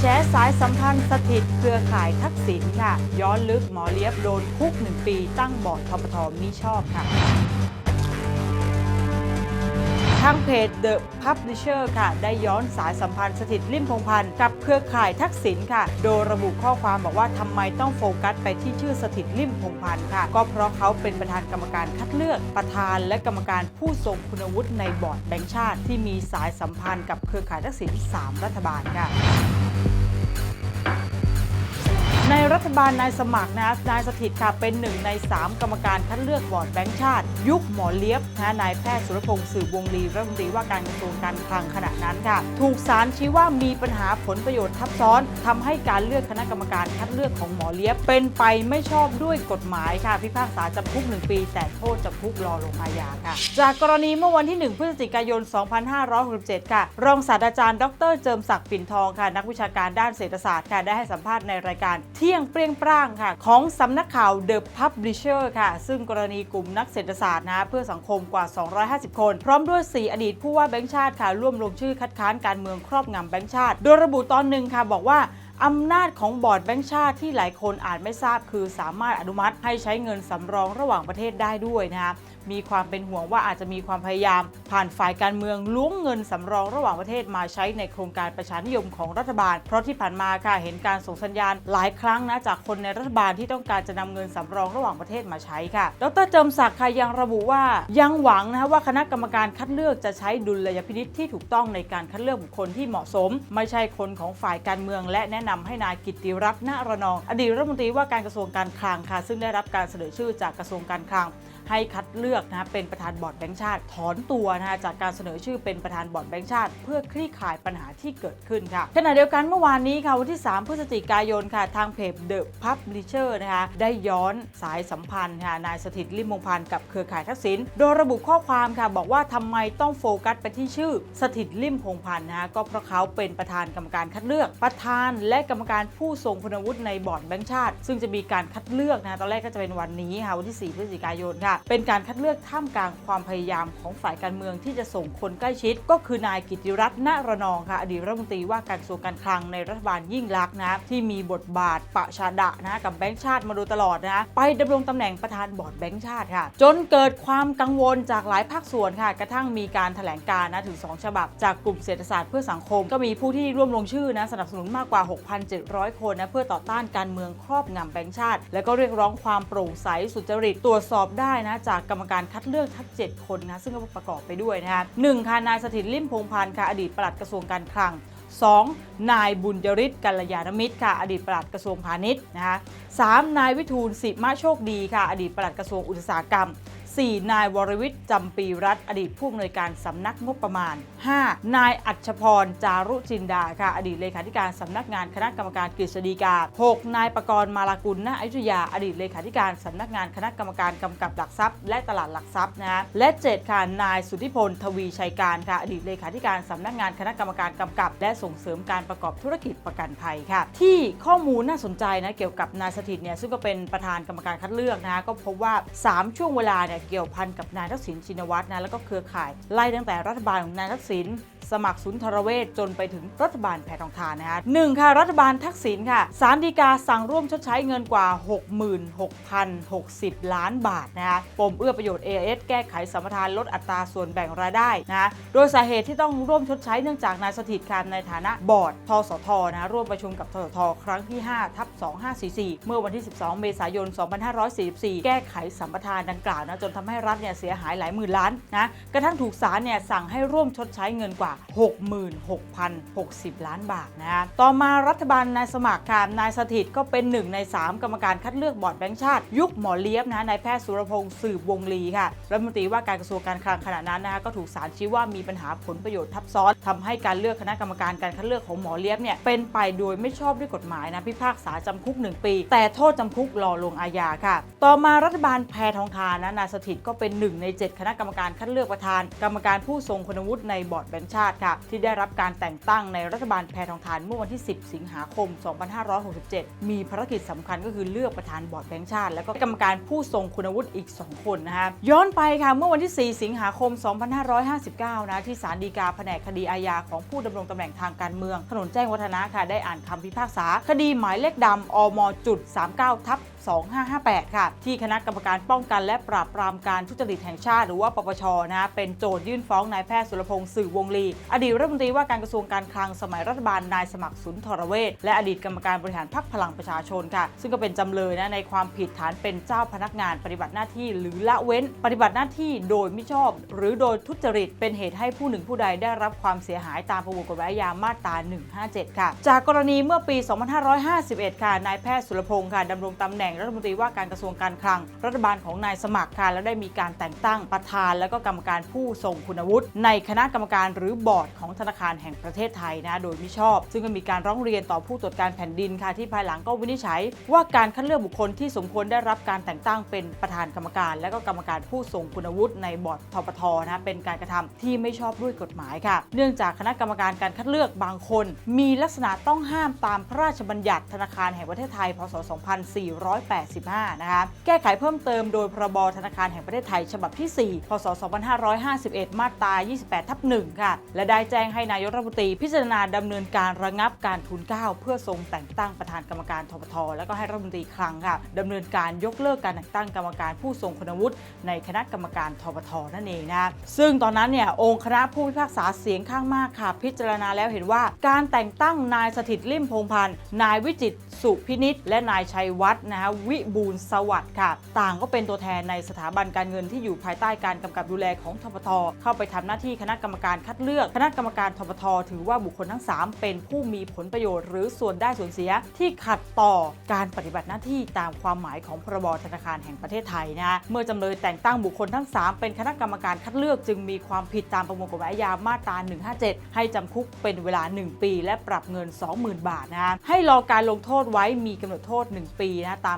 แชร์สายสัมพันธ์สถิตเครือข่ายทักษิณค่ะ ย้อนลึกหมอเลียบโดนคุกหนึ่งปีตั้งบอร์ดทปทมิชอบค่ะางเพจ The Publisher ค่ะ ได้ย้อนสายสัมพันธ์สถิตริมพงพันธ์กับเครือข่ายทักษิณค่ะ โดยระบุข้อความบอกว่าทำไมต้องโฟกัสไปที่ชื่อสถิตริมพงพันธ์ค่ะ ก็เพราะเขาเป็นประธานกรรมการคัดเลือกประธานและกรรมการผู้ทรงคุณวุฒิในบอร์ดแบงค์ชาติ ที่มีสายสัมพันธ์กับเครือข่ายทักษิณ3รัฐบาลค่ะ ในรัฐบาลนายสมัครนะนายสถิตค่ะเป็นหนึ่งใน 3 กรรมการคัดเลือกบอร์ดแบงก์ชาติ ยุคหมอเลียบนะนายแพทย์สุรพงศ์สืบวงลีรัฐมนตรีว่าการกระทรวงการคลังขณะนั้นค่ะ ถูกศาลชี้ว่ามีปัญหาผลประโยชน์ทับซ้อนทำให้การเลือกคณะกรรมการคัดเลือกของหมอเลียบ เป็นไปไม่ชอบด้วยกฎหมายค่ะ พิพากษาจำคุก1ปี แต่โทษจำคุกรอลงอาญาค่ะ จากกรณีเมื่อวันที่ 1 พฤศจิกายน 2567 ค่ะ รองศาสตราจารย์ ดร เจิมศักดิ์ปิ่นทองค่ะ นักวิชาการด้านเศรษฐศาสตร์ค่ะได้ให้สัมภาษณ์ในรายการเที่ยงเปรี้ยงปร้างค่ะ ของสำนักข่าว The Publisher ค่ะ ซึ่งกรณีกลุ่มนักเศรษฐศาสตร์นะเพื่อสังคมกว่า 250 คน พร้อมด้วย 4 อดีตผู้ว่าแบงค์ชาติค่ะร่วมลงชื่อคัดค้านการเมืองครอบงำแบงค์ชาติ โดยระบุตอนหนึ่งค่ะบอกว่า อำนาจของบอร์ดแบงค์ชาติที่หลายคนอาจไม่ทราบคือสามารถอนุมัติให้ใช้เงินสำรองระหว่างประเทศได้ด้วยนะคะมีความเป็นห่วงว่าอาจจะมีความพยายาม ผ่านฝ่ายการเมืองล้วงเงินสำรองระหว่างประเทศมาใช้ในโครงการประชานิยมของรัฐบาล เพราะที่ผ่านมาค่ะเห็นการส่งสัญญาณหลายครั้งนะจากคนในรัฐบาลที่ต้องการจะนำเงินสำรองระหว่างประเทศมาใช้ค่ะ ดรเจิมศักดิ์ค่ะยังระบุว่า ยังหวังนะคะว่าคณะกรรมการคัดเลือกจะใช้ดุลยพินิษที่ถูกต้องในการคัดเลือกบุคคลที่เหมาะสม ไม่ใช่คนของฝ่ายการเมืองและแนะนำให้นายกิติรัตน์ณรนอง อดีตรัฐมนตรีว่าการกระทรวงการคลังค่ะ ซึ่งได้รับการเสนอชื่อจากกระทรวงการคลัง ให้คัดเลือกนะเป็นประธานบอร์ดแบงค์ชาติ ถอนตัวนะจากการเสนอชื่อเป็นประธานบอร์ดแบงค์ชาติ เพื่อคลี่คลายปัญหาที่เกิดขึ้นค่ะขณะเดียวกันเมื่อวานนี้ค่ะวันที่ 3 พฤศจิกายนค่ะทางเพจ The Publisher นะคะได้ย้อนสายสัมพันธ์ค่ะนายสถิตลิมมงพันธ์กับเครือข่ายทักษิณโดยระบุข้อความค่ะบอกว่าทำไมต้องโฟกัสไปที่ชื่อ สถิตลิมพงพันธ์นะคะก็เพราะเขาเป็นประธานกรรมการคัดเลือก ประธานและกรรมการผู้ทรงคุณวุฒิในบอร์ดแบงค์ชาติ ซึ่งจะมีการคัดเลือกนะตอนแรกก็จะเป็นวันนี้ค่ะวันที่ 4 พฤศจิกายนค่ะเป็นการคัดเลือกท่ามกลางความพยายามของฝ่ายการเมืองที่จะส่งคนใกล้ชิด ก็คือนายกิติรัตน์ณระนองค่ะอดีตรัฐมนตรีว่าการกระทรวงการคลังในรัฐบาลยิ่งลักษณ์นะที่มีบทบาทปะชาดะนะกับแบงค์ชาติมาโดยตลอดนะไปดำรงตำแหน่งประธานบอร์ดแบงค์ชาติค่ะ จนเกิดความกังวลจากหลายภาคส่วนค่ะ กระทั่งมีการแถลงการนะถึง 2 ฉบับ จากกลุ่มเศรษฐศาสตร์เพื่อสังคม ก็มีผู้ที่ร่วมลงชื่อนะสนับสนุนมากกว่า 6,700 คนนะเพื่อต่อต้านการเมืองครอบงำแบงค์ชาติ และก็เรียกร้องความโปร่งใสสุจริตตรวจสอบได้นะจากกรรมการคัดเลือกทั้ง 7 คนนะซึ่งก็ประกอบไปด้วยนะคะหนึ่งค่ะนายสถิตลิมพงพันธ์ค่ะอดีตปลัดกระทรวงการคลัง 2. นายบุญยริศกัลยาณมิตรค่ะ อดีตปลัดกระทรวงพาณิชย์นะคะสนายวิทูลสิมาโชคดีค่ะ อดีตปลัดกระทรวงอุตสาหกรรม 4. นายวรวิทย์จำปีรัฐ อดีตผู้อำนวยการสำนักงบประมาณ 5. นายอัชพร จารุจินดาค่ะ อดีตเลขาธิการสำนักงานคณะกรรมการกฤษฎีกา 6. นายประกรณ์มาลากุลณอยุธยา อดีตเลขาธิการสำนักงานคณะกรรมการกำกับหลักทรัพย์ และตลาดหลักทรัพย์นะและ 7 ค่ะ นายสุทธิพล ทวีชัยการ ค่ะ อดีตเลขาธิการสำนักงานคณะกรรมการกำกับ และส่งเสริมการประกอบธุรกิจประกันภัยค่ะ ที่ข้อมูลน่าสนใจนะเกี่ยวกับนายสถิตเนี่ยซึ่งก็เป็นประธานกรรมการคัดเลือกนะก็พบว่า 3 ช่วงเวลาเนี่ยเกี่ยวพันกับนายทักษิณชินวัตรนะแล้วก็เครือข่ายไล่ตั้งแต่รัฐบาลของนายทักษิณ สมัครสุนทรเวชจนไปถึงรัฐบาลแพทองทานนะคะหนึ่งค่ะรัฐบาลทักษิณค่ะสารดีกาสั่งร่วมชดใช้เงินกว่า 66,060 ล้านบาทนะคะปมเอื้อประโยชน์ AIS แก้ไขสมรทานลดอัตราส่วนแบ่งรายได้นะโดยสาเหตุที่ต้องร่วมชดใช้เนื่องจากนายสถิตการในฐานะบอร์ดทสทนะร่วมประชุมกับทสทครั้งที่ 5 ทับ 2544 เมื่อวันที่ 12 เมษายน 2544 แก้ไขสัมปทานดังกล่าวนะจนทำให้รัฐเนี่ยเสียหายหลายหมื่นล้านนะกระทั่งถูกศาลเนี่ยสั่งให้ร่วมชดใช้เงินกว่า66,060 ล้านบาทนะต่อมารัฐบาลนายสมัครค่ะนายสถิตก็เป็นหนึ่งใน 3 กรรมการคัดเลือกบอร์ดแบงค์ชาติ ยุคหมอเลียบนะนายแพทย์สุรพงศ์สืบวงลีค่ะรัฐมนตรีว่าการกระทรวงการคลังขณะนั้นนะคะก็ถูกศาลชี้ว่ามีปัญหาผลประโยชน์ทับซ้อนทำให้การเลือกคณะกรรมการการคัดเลือกของหมอเลียบเนี่ยเป็นไปโดยไม่ชอบด้วยกฎหมายนะพิพากษาจำคุก 1 ปี แต่โทษจำคุกรอลงอาญาค่ะ ต่อมารัฐบาลแพทองทานนะนายสถิตก็เป็นหนึ่งใน 7 คณะกรรมการคัดเลือกประธาน กรรมการผู้ทรงคุณวุฒิในบอร์ดแบงค์ชาติติค่ะ ที่ได้รับการแต่งตั้งในรัฐบาลแพทองทานเมื่อวันที่ 10 สิงหาคม 2567 มีภารกิจสำคัญก็คือเลือกประธานบอร์ดแบงก์ชาติ และก็กรรมการผู้ทรงคุณวุฒิอีก 2 คนนะคะย้อนไปค่ะเมื่อวันที่ 4 สิงหาคม 2559 นะที่ศาลฎีกาแผนกคดีอาญาของผู้ดำรงตำแหน่งทางการเมือง ถนนแจ้งวัฒนะค่ะได้อ่านคำพิพากษา คดีหมายเลขดำอมจุด39ทับ2558 ค่ะ ที่คณะกรรมการป้องกันและปราบปรามการทุจริตแห่งชาติ หรือว่าปปชนะเป็นโจทยื่นฟ้องนายแพทย์สุรพงศ์สื่อวงลี อดีตรัฐมนตรีว่าการกระทรวงการคลังสมัยรัฐบาลนายสมัครสุนทรเวชและอดีตกรรมการบริหารพรรคพลังประชาชนค่ะ ซึ่งก็เป็นจำเลยนะในความผิดฐานเป็นเจ้าพนักงานปฏิบัติหน้าที่ หรือละเว้น ปฏิบัติหน้าที่โดยมิชอบ หรือโดยทุจริต เป็นเหตุให้ผู้หนึ่งผู้ใดได้รับความเสียหายตามประมวลกฎหมายอาญามาตรา 157 ค่ะ จากกรณีเมื่อปี 2551 ค่ะนายแพทย์สุรพงศ์ค่ะดำรงตำแหน่งรัฐมนตรีว่าการกระทรวงการคลัง รัฐบาลของนายสมัครค่ะแล้วได้มีการแต่งตั้งประธาน และก็กรรมการผู้ทรงคุณวุฒิในคณะกรรมการหรือบอร์ดของธนาคารแห่งประเทศไทยนะโดยมิชอบ ซึ่งก็มีการร้องเรียนต่อผู้ตรวจการแผ่นดินค่ะที่ภายหลังก็วินิจฉัย ว่าการคัดเลือกบุคคลที่สมควรได้รับการแต่งตั้งเป็นประธานกรรมการ และก็กรรมการผู้ทรงคุณวุฒิในบอร์ดทปทนะเป็นการกระทำที่ไม่ชอบด้วยกฎหมายค่ะ เนื่องจากคณะกรรมการการคัดเลือกบางคน มีลักษณะต้องห้ามตามพระราชบัญญัติธนาคารแห่งประเทศไทยพศ 2400 2485 นะคะ แก้ไขเพิ่มเติมโดยพรบธนาคารแห่งประเทศไทย ฉบับที่ 4 พศ 2551 มาตรา 28 ทับ 1 ค่ะ และได้แจ้งให้นายกรัฐมนตรีพิจารณาดำเนินการระงับการทุนเก้าเพื่อทรงแต่งตั้งประธานกรรมการทปทแล้วก็ให้รัฐมนตรีคลังค่ะดำเนินการยกเลิกการแต่งตั้งกรรมการผู้ทรงคุณวุฒิในคณะกรรมการทปทนั่นเองนะซึ่งตอนนั้นเนี่ยองค์คณะผู้พิพากษาเสียงข้างมากค่ะ พิจารณาแล้วเห็นว่า การแต่งตั้งนายสถิตลิ่มพงพันธ์นายวิจิตสุพินิษและนายชัยวัฒน์นะฮะวิบูลสวัสดิ์ค่ะ ต่างก็เป็นตัวแทนในสถาบันการเงินที่อยู่ภายใต้การกำกับดูแลของทปทเข้าไปทำหน้าที่คณะกรรมการคัดเลือก คณะกรรมการทปทถือว่าบุคคลทั้ง 3 เป็นผู้มีผลประโยชน์หรือส่วนได้ส่วนเสียที่ขัดต่อการปฏิบัติหน้าที่ตามความหมายของพรบธนาคารแห่งประเทศไทยนะเมื่อจำเลยแต่งตั้งบุคคลทั้ง 3 เป็นคณะกรรมการคัดเลือกจึงมีความผิดตามประมวลกฎหมายอาญามาตรา 157 ให้จำคุกเป็นเวลา 1 ปี และปรับเงิน 20,000 บาทนะฮะให้รอการลงโทษไว้มีกำหนดโทษ 1 ปีนะตาม